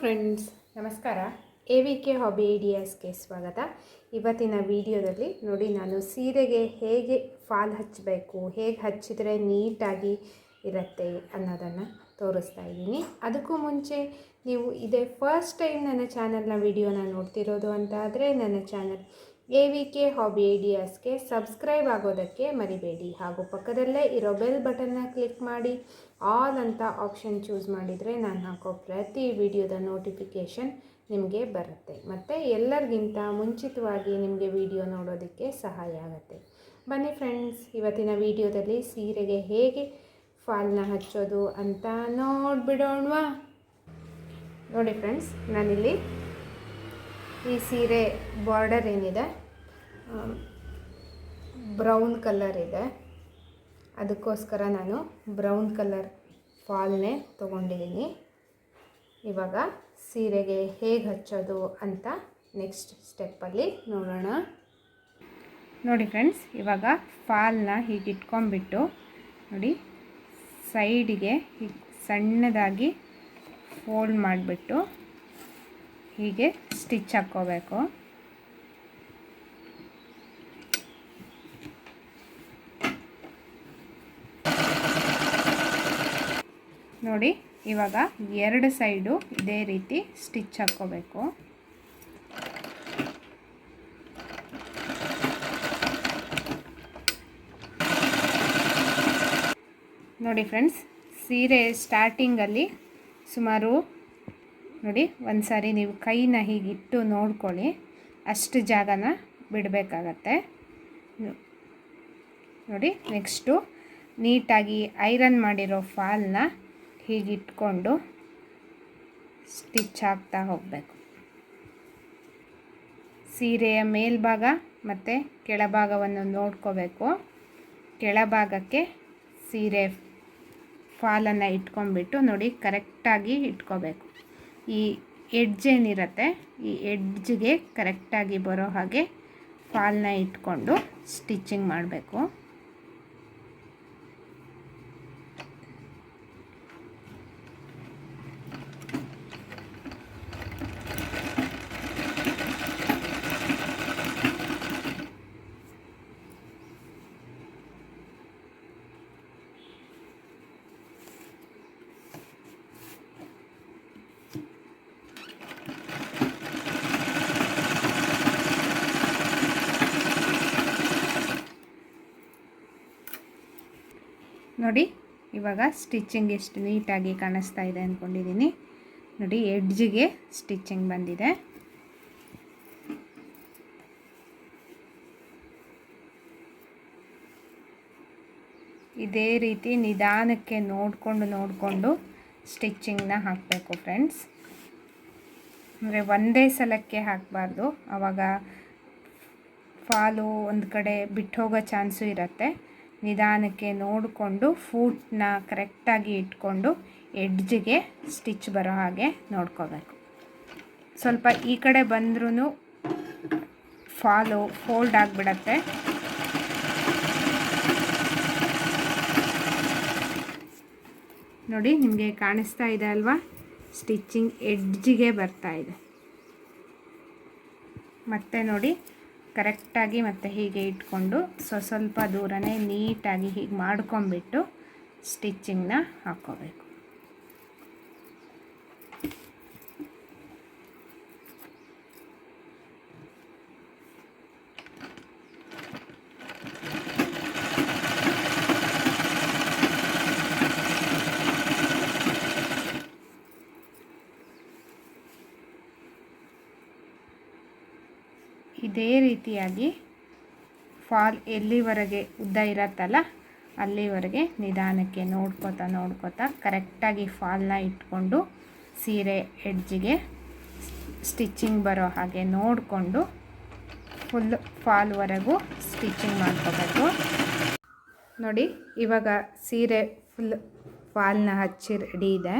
Friends ನಮಸ್ಕಾರ. A V K hobby ಐಡಿಯಾಸ್ಗೆ ಸ್ವಾಗತ. ಇವತ್ತಿನ ವಿಡಿಯೋದಲ್ಲಿ ನೋಡಿ ನಾನು ಸೀರೆಗೆ ಹೇಗೆ ಫಾಲ್ ಹಚ್ಚಬೇಕು, ಹೇಗೆ ಹಚ್ಚಿದರೆ ನೀಟಾಗಿ ಇರುತ್ತೆ ಅನ್ನೋದನ್ನು ತೋರಿಸ್ತಾ ಇದ್ದೀನಿ. ಅದಕ್ಕೂ ಮುಂಚೆ ನೀವು ಇದೇ ಫಸ್ಟ್ ಟೈಮ್ ನನ್ನ ಚಾನಲ್ನ ವಿಡಿಯೋನ ನೋಡ್ತಿರೋದು ಅಂತಾದರೆ ನನ್ನ channel A V K hobby ಐಡಿಯಾಸ್ಗೆ subscribe ಆಗೋದಕ್ಕೆ ಮರಿಬೇಡಿ. ಹಾಗೂ ಪಕ್ಕದಲ್ಲೇ ಇರೋ ಬೆಲ್ ಬಟನ್ನ ಕ್ಲಿಕ್ ಮಾಡಿ. ಆಲ್ ಅಂತ ಆಪ್ಷನ್ ಚೂಸ್ ಮಾಡಿದರೆ ನಾನು ಹಾಕೋ ಪ್ರತಿ ವಿಡಿಯೋದ ನೋಟಿಫಿಕೇಷನ್ ನಿಮಗೆ ಬರುತ್ತೆ. ಮತ್ತು ಎಲ್ಲರಿಗಿಂತ ಮುಂಚಿತವಾಗಿ ನಿಮಗೆ ವಿಡಿಯೋ ನೋಡೋದಕ್ಕೆ ಸಹಾಯ ಆಗುತ್ತೆ. ಬನ್ನಿ ಫ್ರೆಂಡ್ಸ್, ಇವತ್ತಿನ ವಿಡಿಯೋದಲ್ಲಿ ಸೀರೆಗೆ ಹೇಗೆ ಫಾಲ್ನ ಹಚ್ಚೋದು ಅಂತ ನೋಡಿಬಿಡೋಣವಾ? ನೋಡಿ ಫ್ರೆಂಡ್ಸ್, ನಾನಿಲ್ಲಿ ಈ ಸೀರೆ ಬಾರ್ಡರ್ ಏನಿದೆ ಬ್ರೌನ್ ಕಲರ್ ಇದೆ. ಅದಕ್ಕೋಸ್ಕರ ನಾನು ಬ್ರೌನ್ ಕಲರ್ ಫಾಲ್ನೇ ತೊಗೊಂಡಿದ್ದೀನಿ. ಇವಾಗ ಸೀರೆಗೆ ಹೇಗೆ ಹಚ್ಚೋದು ಅಂತ ನೆಕ್ಸ್ಟ್ ಸ್ಟೆಪ್ಪಲ್ಲಿ ನೋಡೋಣ. ನೋಡಿ ಫ್ರೆಂಡ್ಸ್ ಇವಾಗ ಫಾಲ್ನ ಹೀಗೆ ಇಟ್ಕೊಂಡ್ಬಿಟ್ಟು ನೋಡಿ, ಸೈಡಿಗೆ ಹೀಗೆ ಸಣ್ಣದಾಗಿ ಫೋಲ್ಡ್ ಮಾಡಿಬಿಟ್ಟು ಹೀಗೆ ಸ್ಟಿಚ್ ಹಾಕ್ಕೋಬೇಕು. ನೋಡಿ, ಇವಾಗ ಎರಡು ಸೈಡು ಇದೇ ರೀತಿ ಸ್ಟಿಚ್ ಹಾಕ್ಕೋಬೇಕು. ನೋಡಿ ಫ್ರೆಂಡ್ಸ್ ಸೀರೆ ಸ್ಟಾರ್ಟಿಂಗಲ್ಲಿ ಸುಮಾರು, ನೋಡಿ ಒಂದು ಸಾರಿ ನೀವು ಕೈನ ಹೀಗಿಟ್ಟು ನೋಡ್ಕೊಳ್ಳಿ, ಅಷ್ಟು ಜಾಗನ ಬಿಡಬೇಕಾಗತ್ತೆ. ನೋಡಿ ನೆಕ್ಸ್ಟು ನೀಟಾಗಿ ಐರನ್ ಮಾಡಿರೋ ಫಾಲ್ನ ಹೀಗಿಟ್ಕೊಂಡು ಸ್ಟಿಚ್ ಹಾಕ್ತಾ ಹೋಗಬೇಕು. ಸೀರೆಯ ಮೇಲ್ಭಾಗ ಮತ್ತು ಕೆಳಭಾಗವನ್ನು ನೋಡ್ಕೋಬೇಕು. ಕೆಳಭಾಗಕ್ಕೆ ಸೀರೆ ಫಾಲನ್ನು ಇಟ್ಕೊಂಡ್ಬಿಟ್ಟು ನೋಡಿ ಕರೆಕ್ಟಾಗಿ ಇಟ್ಕೋಬೇಕು. ಈ ಎಡ್ಜ್ ಏನಿರುತ್ತೆ, ಈ ಎಡ್ಜ್ಗೆ ಕರೆಕ್ಟಾಗಿ ಬರೋ ಹಾಗೆ ಫಾಲನ್ನ ಇಟ್ಕೊಂಡು ಸ್ಟಿಚಿಂಗ್ ಮಾಡಬೇಕು. ನೋಡಿ, ಇವಾಗ ಸ್ಟಿಚ್ಚಿಂಗ್ ಎಷ್ಟು ನೀಟಾಗಿ ಕಾಣಿಸ್ತಾ ಇದೆ ಅಂದ್ಕೊಂಡಿದ್ದೀನಿ ನೋಡಿ ಎಡ್ಜಿಗೆ ಸ್ಟಿಚ್ಚಿಂಗ್ ಬಂದಿದೆ. ಇದೇ ರೀತಿ ನಿಧಾನಕ್ಕೆ ನೋಡಿಕೊಂಡು ನೋಡಿಕೊಂಡು ಸ್ಟಿಚ್ಚಿಂಗ್ನ ಹಾಕಬೇಕು ಫ್ರೆಂಡ್ಸ್ ಅಂದರೆ ಒಂದೇ ಸಲಕ್ಕೆ ಹಾಕಬಾರ್ದು. ಆವಾಗ ಫಾಲು ಒಂದು ಕಡೆ ಬಿಟ್ಟು ಹೋಗೋ ಚಾನ್ಸು ಇರುತ್ತೆ. ನಿಧಾನಕ್ಕೆ ನೋಡಿಕೊಂಡು ಫೂಟ್ನ ಕರೆಕ್ಟಾಗಿ ಇಟ್ಕೊಂಡು ಎಡ್ಜಿಗೆ ಸ್ಟಿಚ್ ಬರೋ ಹಾಗೆ ನೋಡ್ಕೋಬೇಕು. ಸ್ವಲ್ಪ ಈ ಕಡೆ ಬಂದ್ರೂ ಫಾಲೋ, ಫೋಲ್ಡ್ ಆಗಿಬಿಡತ್ತೆ. ನೋಡಿ, ನಿಮಗೆ ಕಾಣಿಸ್ತಾ ಇದೆ ಅಲ್ವಾ? ಸ್ಟಿಚ್ಚಿಂಗ್ ಎಡ್ಜಿಗೆ ಬರ್ತಾ ಇದೆ. ಮತ್ತೆ ನೋಡಿ ಕರೆಕ್ಟಾಗಿ ಮತ್ತೆ ಹೀಗೆ ಇಟ್ಕೊಂಡು ಸ್ವ ಸ್ವಲ್ಪ ದೂರನೇ ನೀಟಾಗಿ ಹೀಗೆ ಮಾಡ್ಕೊಂಬಿಟ್ಟು ಸ್ಟಿಚ್ಚಿಂಗ್ನ ಹಾಕ್ಕೋಬೇಕು. ಇದೇ ರೀತಿಯಾಗಿ ಫಾಲ್ ಎಲ್ಲಿವರೆಗೆ ಉದ್ದ ಇರತ್ತಲ್ಲ, ಅಲ್ಲಿವರೆಗೆ ನಿಧಾನಕ್ಕೆ ನೋಡ್ಕೋತಾ ನೋಡ್ಕೋತಾ ಕರೆಕ್ಟಾಗಿ ಫಾಲ್ನ ಇಟ್ಕೊಂಡು ಸೀರೆ ಎಡ್ಜಿಗೆ ಸ್ಟಿಚ್ಚಿಂಗ್ ಬರೋ ಹಾಗೆ ನೋಡಿಕೊಂಡು ಫುಲ್ ಫಾಲ್ವರೆಗೂ ಸ್ಟಿಚ್ಚಿಂಗ್ ಮಾಡ್ಕೋಬೇಕು. ನೋಡಿ, ಇವಾಗ ಸೀರೆ ಫುಲ್ ಫಾಲ್ನ ಹಚ್ಚಿ ರೆಡಿ ಇದೆ.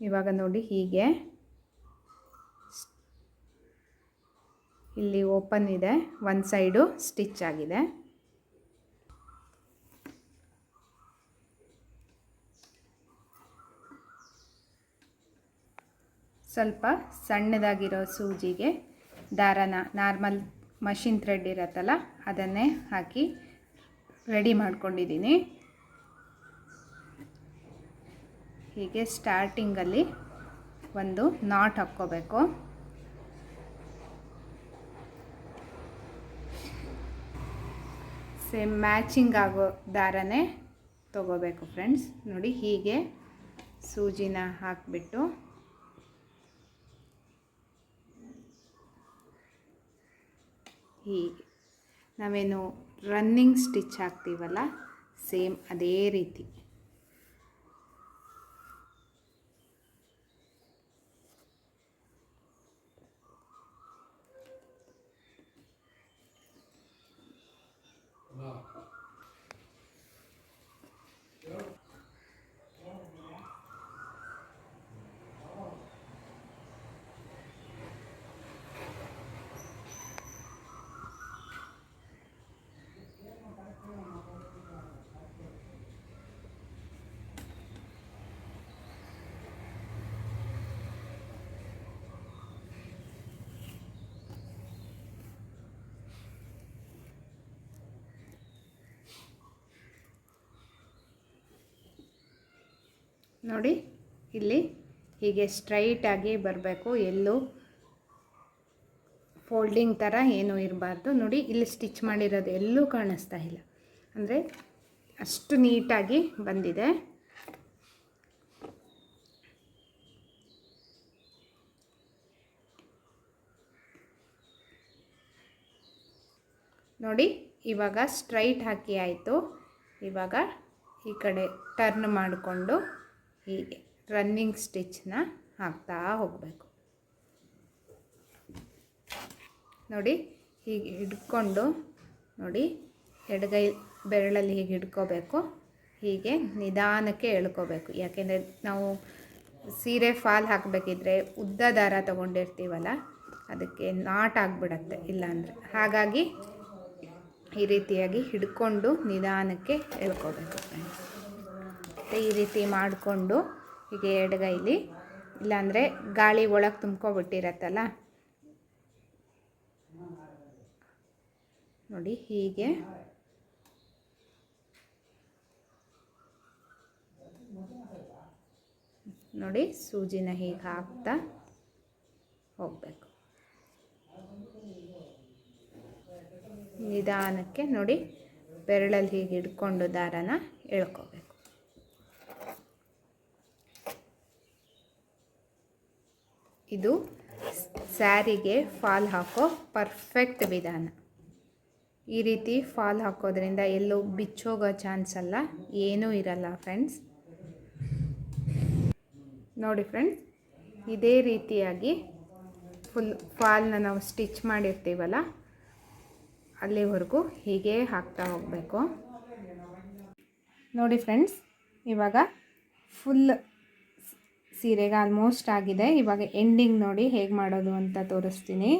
ಇವಾಗ ನೋಡಿ ಹೀಗೆ ಇಲ್ಲಿ ಓಪನ್ ಇದೆ. ಒಂದು ಸೈಡು ಸ್ಟಿಚ್ ಆಗಿದೆ. ಸ್ವಲ್ಪ ಸಣ್ಣದಾಗಿರೋ ಸೂಜಿಗೆ ದಾರನ ನಾರ್ಮಲ್ ಮಷಿನ್ ಥ್ರೆಡ್ ಇರತ್ತಲ್ಲ, ಅದನ್ನೇ ಹಾಕಿ ರೆಡಿ ಮಾಡ್ಕೊಂಡಿದ್ದೀನಿ. ಹೀಗೆ ಸ್ಟಾರ್ಟಿಂಗಲ್ಲಿ ಒಂದು ನಾಟ್ ಹಾಕ್ಕೋಬೇಕು. ಸೇಮ್ ಮ್ಯಾಚಿಂಗ್ ಆಗೋ ದಾರನೇ ತಗೋಬೇಕು ಫ್ರೆಂಡ್ಸ್. ನೋಡಿ ಹೀಗೆ ಸೂಜಿನ ಹಾಕಿಬಿಟ್ಟು. ಹೀಗೆ. ನಾವೇನು ರನ್ನಿಂಗ್ ಸ್ಟಿಚ್ ಹಾಕ್ತೀವಲ್ಲ? ಸೇಮ್ ಅದೇ ರೀತಿ. ನೋಡಿ, ಇಲ್ಲಿ ಹೀಗೆ ಸ್ಟ್ರೈಟಾಗಿ ಬರಬೇಕು. ಎಲ್ಲೂ ಫೋಲ್ಡಿಂಗ್ ಥರ ಏನೂ ಇರಬಾರ್ದು. ನೋಡಿ, ಇಲ್ಲಿ ಸ್ಟಿಚ್ ಮಾಡಿರೋದು ಎಲ್ಲೂ ಕಾಣಿಸ್ತಾ ಇಲ್ಲ. ಅಂದರೆ ಅಷ್ಟು ನೀಟಾಗಿ ಬಂದಿದೆ. ನೋಡಿ, ಇವಾಗ ಸ್ಟ್ರೈಟ್ ಹಾಕಿ ಆಯಿತು. ಇವಾಗ ಈ ಕಡೆ ಟರ್ನ್ ಮಾಡಿಕೊಂಡು ಹೀಗೆ ರನ್ನಿಂಗ್ ಸ್ಟಿಚ್ನ ಹಾಕ್ತಾ ಹೋಗಬೇಕು. ನೋಡಿ, ಹೀಗೆ ಹಿಡ್ಕೊಂಡು ನೋಡಿ, ಎಡಗೈ ಬೆರಳಲ್ಲಿ ಹೀಗೆ ಹಿಡ್ಕೋಬೇಕು. ಹೀಗೆ ನಿಧಾನಕ್ಕೆ ಎಳ್ಕೋಬೇಕು. ಯಾಕೆಂದರೆ ನಾವು ಸೀರೆ ಫಾಲ್ ಹಾಕಬೇಕಿದ್ರೆ ಉದ್ದ ದಾರ ತೊಗೊಂಡಿರ್ತೀವಲ್ಲ, ಅದಕ್ಕೆ ನಾಟ್ ಆಗಿಬಿಡತ್ತೆ ಇಲ್ಲಾಂದರೆ. ಹಾಗಾಗಿ ಈ ರೀತಿಯಾಗಿ ಹಿಡ್ಕೊಂಡು ನಿಧಾನಕ್ಕೆ ಎಳ್ಕೋಬೇಕು. ಮತ್ತು ಈ ರೀತಿ ಮಾಡಿಕೊಂಡು ಹೀಗೆ ಎಡಗೈಲಿ ಇಲ್ಲಾಂದರೆ ಗಾಳಿ ಒಳಗೆ ತುಂಬ್ಕೊಬಿಟ್ಟಿರತ್ತಲ್ಲ? ನೋಡಿ ಹೀಗೆ. ನೋಡಿ ಸೂಜಿನ ಹೀಗೆ ಹಾಕ್ತಾ ಹೋಗಬೇಕು. ನಿಧಾನಕ್ಕೆ ನೋಡಿ ಬೆರಳಲ್ಲಿ ಹೀಗೆ ಹಿಡ್ಕೊಂಡು ದಾರನ ಎಳ್ಕೋಬೇಕು. ಇದು ಸ್ಯಾರಿಗೆ ಫಾಲ್ ಹಾಕೋ ಪರ್ಫೆಕ್ಟ್ ವಿಧಾನ. ಈ ರೀತಿ ಫಾಲ್ ಹಾಕೋದ್ರಿಂದ ಎಲ್ಲೂ ಬಿಚ್ಚೋಗೋ ಚಾನ್ಸ್ ಅಲ್ಲ, ಏನೂ ಇರಲ್ಲ ಫ್ರೆಂಡ್ಸ್ ನೋಡಿ ಫ್ರೆಂಡ್ಸ್ ಇದೇ ರೀತಿಯಾಗಿ ಫುಲ್ ಫಾಲ್ನ ನಾವು ಸ್ಟಿಚ್ ಮಾಡಿರ್ತೀವಲ್ಲ, ಅಲ್ಲಿವರೆಗೂ ಹೀಗೆ ಹಾಕ್ತಾ ಹೋಗಬೇಕು. ನೋಡಿ ಫ್ರೆಂಡ್ಸ್ ಇವಾಗ ಫುಲ್ ಸೀರೆಗೆ ಆಲ್ಮೋಸ್ಟ್ ಆಗಿದೆ. ಇವಾಗ ಎಂಡಿಂಗ್ ನೋಡಿ ಹೇಗೆ ಮಾಡೋದು ಅಂತ ತೋರಿಸ್ತೀನಿ.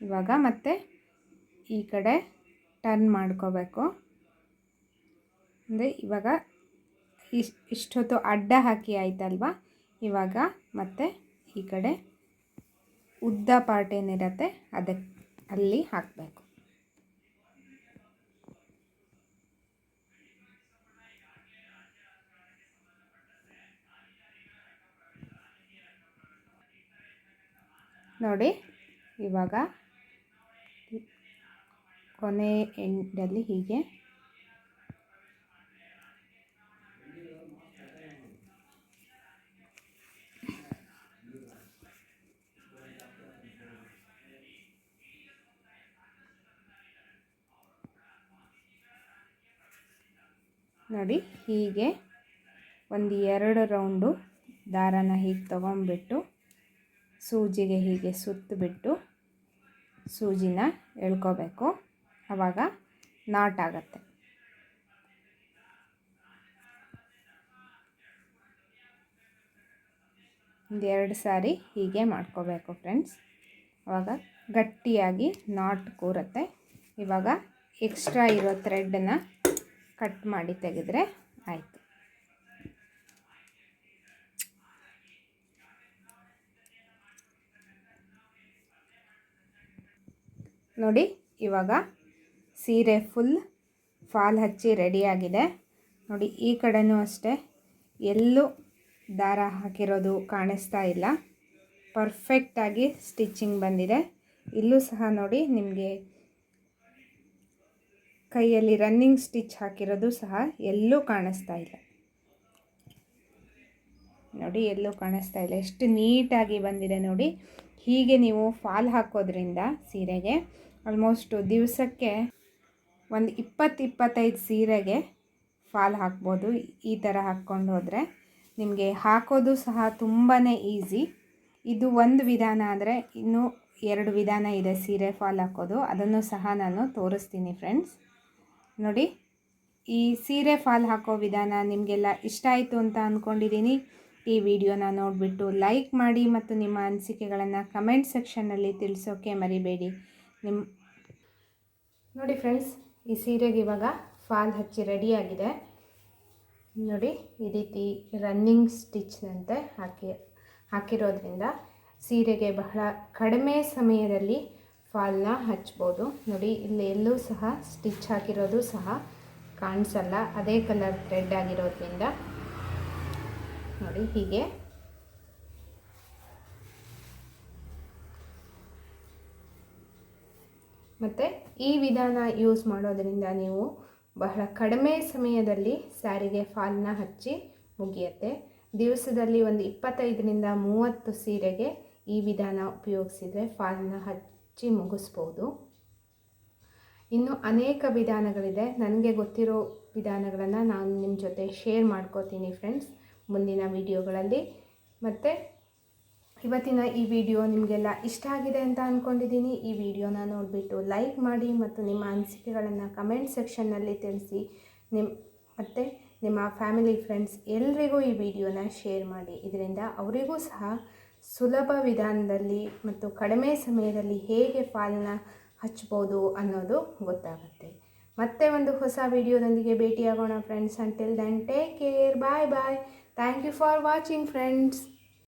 ಇವಾಗ ಮತ್ತೆ ಈ ಕಡೆ ಟರ್ನ್ ಮಾಡ್ಕೋಬೇಕು. ಅಂದರೆ ಇವಾಗ ಇಶ್ ಇಷ್ಟೊತ್ತು ಅಡ್ಡ ಹಾಕಿ ಆಯ್ತಲ್ವ? ಇವಾಗ ಮತ್ತೆ ಈ ಕಡೆ ಉದ್ದ ಪಾರ್ಟ್ ಏನಿರತ್ತೆ ಅದಕ್ಕೆ ಅಲ್ಲಿ ಹಾಕಬೇಕು. ನೋಡಿ ಇವಾಗ ಕೊನೆ ಎಂಡಲ್ಲಿ ಹೀಗೆ. ನೋಡಿ ಹೀಗೆ ಒಂದು ಎರಡು ರೌಂಡು ದಾರನ ಹೀಗೆ ತೊಗೊಂಬಿಟ್ಟು ಸೂಜಿಗೆ ಹೀಗೆ ಸುತ್ತಬಿಟ್ಟು ಸೂಜಿನ ಎಳ್ಕೋಬೇಕು. ಆವಾಗ ನಾಟ್ ಆಗತ್ತೆ. ಒಂದೆರಡು ಸಾರಿ ಹೀಗೆ ಮಾಡ್ಕೋಬೇಕು ಫ್ರೆಂಡ್ಸ್. ಆವಾಗ ಗಟ್ಟಿಯಾಗಿ ನಾಟ್ ಕೂರುತ್ತೆ. ಇವಾಗ ಎಕ್ಸ್ಟ್ರಾ ಇರೋ ಥ್ರೆಡ್ಡನ್ನು ಕಟ್ ಮಾಡಿ ತೆಗೆದರೆ ಆಯಿತು. ನೋಡಿ, ಇವಾಗ ಸೀರೆ ಫುಲ್ ಫಾಲ್ ಹಚ್ಚಿ ರೆಡಿಯಾಗಿದೆ ನೋಡಿ, ಈ ಕಡೆನೂ ಅಷ್ಟೇ. ಎಲ್ಲೂ ದಾರ ಹಾಕಿರೋದು ಕಾಣಿಸ್ತಾ ಇಲ್ಲ. ಪರ್ಫೆಕ್ಟಾಗಿ ಸ್ಟಿಚ್ಚಿಂಗ್ ಬಂದಿದೆ. ಇಲ್ಲೂ ಸಹ ನೋಡಿ, ನಿಮಗೆ ಕೈಯಲ್ಲಿ ರನ್ನಿಂಗ್ ಸ್ಟಿಚ್ ಹಾಕಿರೋದು ಸಹ ಎಲ್ಲೂ ಕಾಣಿಸ್ತಾ ಇಲ್ಲ. ನೋಡಿ, ಎಲ್ಲೂ ಕಾಣಿಸ್ತಾ ಇಲ್ಲ. ಎಷ್ಟು ನೀಟಾಗಿ ಬಂದಿದೆ ನೋಡಿ. ಹೀಗೆ ನೀವು ಫಾಲ್ ಹಾಕೋದ್ರಿಂದ ಸೀರೆಗೆ ಆಲ್ಮೋಸ್ಟ್ ದಿವಸಕ್ಕೆ ಒಂದು ಇಪ್ಪತ್ತು ಇಪ್ಪತ್ತೈದು ಸೀರೆಗೆ ಫಾಲ್ ಹಾಕ್ಬೋದು. ಈ ಥರ ಹಾಕ್ಕೊಂಡು ಹೋದರೆ ನಿಮಗೆ ಹಾಕೋದು ಸಹ ತುಂಬಾ ಈಸಿ. ಇದು ಒಂದು ವಿಧಾನ ಆದರೆ ಇನ್ನೂ ಎರಡು ವಿಧಾನ ಇದೆ ಸೀರೆ ಫಾಲ್ ಹಾಕೋದು. ಅದನ್ನು ಸಹ ನಾನು ತೋರಿಸ್ತೀನಿ ಫ್ರೆಂಡ್ಸ್. ನೋಡಿ, ಈ ಸೀರೆ ಫಾಲ್ ಹಾಕೋ ವಿಧಾನ ನಿಮಗೆಲ್ಲ ಇಷ್ಟ ಆಯಿತು ಅಂತ ಅಂದ್ಕೊಂಡಿದ್ದೀನಿ ಈ ವಿಡಿಯೋನ ನೋಡಿಬಿಟ್ಟು ಲೈಕ್ ಮಾಡಿ ಮತ್ತು ನಿಮ್ಮ ಅನಿಸಿಕೆಗಳನ್ನು ಕಮೆಂಟ್ ಸೆಕ್ಷನ್ನಲ್ಲಿ ತಿಳಿಸೋಕ್ಕೆ ಮರಿಬೇಡಿ. ನಿಮ್ಮ ನೋಡಿ ಫ್ರೆಂಡ್ಸ್, ಈ ಸೀರೆಗೆ ಇವಾಗ ಫಾಲ್ ಹಚ್ಚಿ ರೆಡಿಯಾಗಿದೆ ನೋಡಿ, ಈ ರೀತಿ ರನ್ನಿಂಗ್ ಸ್ಟಿಚ್ನಂತೆ ಹಾಕಿ ಹಾಕಿರೋದ್ರಿಂದ ಸೀರೆಗೆ ಬಹಳ ಕಡಿಮೆ ಸಮಯದಲ್ಲಿ ಫಾಲ್ನ ಹಚ್ಬೋದು. ನೋಡಿ, ಇಲ್ಲಿ ಎಲ್ಲೂ ಸಹ ಸ್ಟಿಚ್ ಹಾಕಿರೋದು ಸಹ ಕಾಣಿಸಲ್ಲ. ಅದೇ ಕಲರ್ ಥ್ರೆಡ್ ಆಗಿರೋದ್ರಿಂದ. ನೋಡಿ, ಹೀಗೆ ಮತ್ತು ಈ ವಿಧಾನ ಯೂಸ್ ಮಾಡೋದರಿಂದ ನೀವು ಬಹಳ ಕಡಿಮೆ ಸಮಯದಲ್ಲಿ ಸ್ಯಾರಿಗೆ ಫಾಲ್ನ ಹಚ್ಚಿ ಮುಗಿಯುತ್ತೆ. ದಿವಸದಲ್ಲಿ ಒಂದು ಇಪ್ಪತ್ತೈದರಿಂದ ಮೂವತ್ತು ಸೀರೆಗೆ ಈ ವಿಧಾನ ಉಪಯೋಗಿಸಿದರೆ ಫಾಲ್ನ ಹಚ್ಚಿ ಮುಗಿಸ್ಬೋದು. ಇನ್ನು ಅನೇಕ ವಿಧಾನಗಳಿದೆ. ನನಗೆ ಗೊತ್ತಿರೋ ವಿಧಾನಗಳನ್ನು ನಾನು ನಿಮ್ಮ ಜೊತೆ ಶೇರ್ ಮಾಡ್ಕೋತೀನಿ ಫ್ರೆಂಡ್ಸ್ ಮುಂದಿನ ವಿಡಿಯೋಗಳಲ್ಲಿ ಮತ್ತು ಇವತ್ತಿನ ಈ ವಿಡಿಯೋ ನಿಮಗೆಲ್ಲ ಇಷ್ಟ ಆಗಿದೆ ಅಂತ ಅಂದ್ಕೊಂಡಿದ್ದೀನಿ ಈ ವಿಡಿಯೋನ ನೋಡಿಬಿಟ್ಟು ಲೈಕ್ ಮಾಡಿ ಮತ್ತು ನಿಮ್ಮ ಅನಿಸಿಕೆಗಳನ್ನು ಕಮೆಂಟ್ ಸೆಕ್ಷನ್ನಲ್ಲಿ ತಿಳಿಸಿ. ನಿಮ್ಮ ಮತ್ತು ನಿಮ್ಮ ಫ್ಯಾಮಿಲಿ ಫ್ರೆಂಡ್ಸ್ ಎಲ್ರಿಗೂ ಈ ವಿಡಿಯೋನ ಶೇರ್ ಮಾಡಿ. ಇದರಿಂದ ಅವರಿಗೂ ಸಹ ಸುಲಭ ವಿಧಾನದಲ್ಲಿ ಮತ್ತು ಕಡಿಮೆ ಸಮಯದಲ್ಲಿ ಹೇಗೆ ಫಾಲನ್ನ ಹಚ್ಬೋದು ಅನ್ನೋದು ಗೊತ್ತಾಗುತ್ತೆ. ಮತ್ತೆ ಒಂದು ಹೊಸ ವಿಡಿಯೋದೊಂದಿಗೆ ಭೇಟಿಯಾಗೋಣ friends until then take care bye bye thank you for watching friends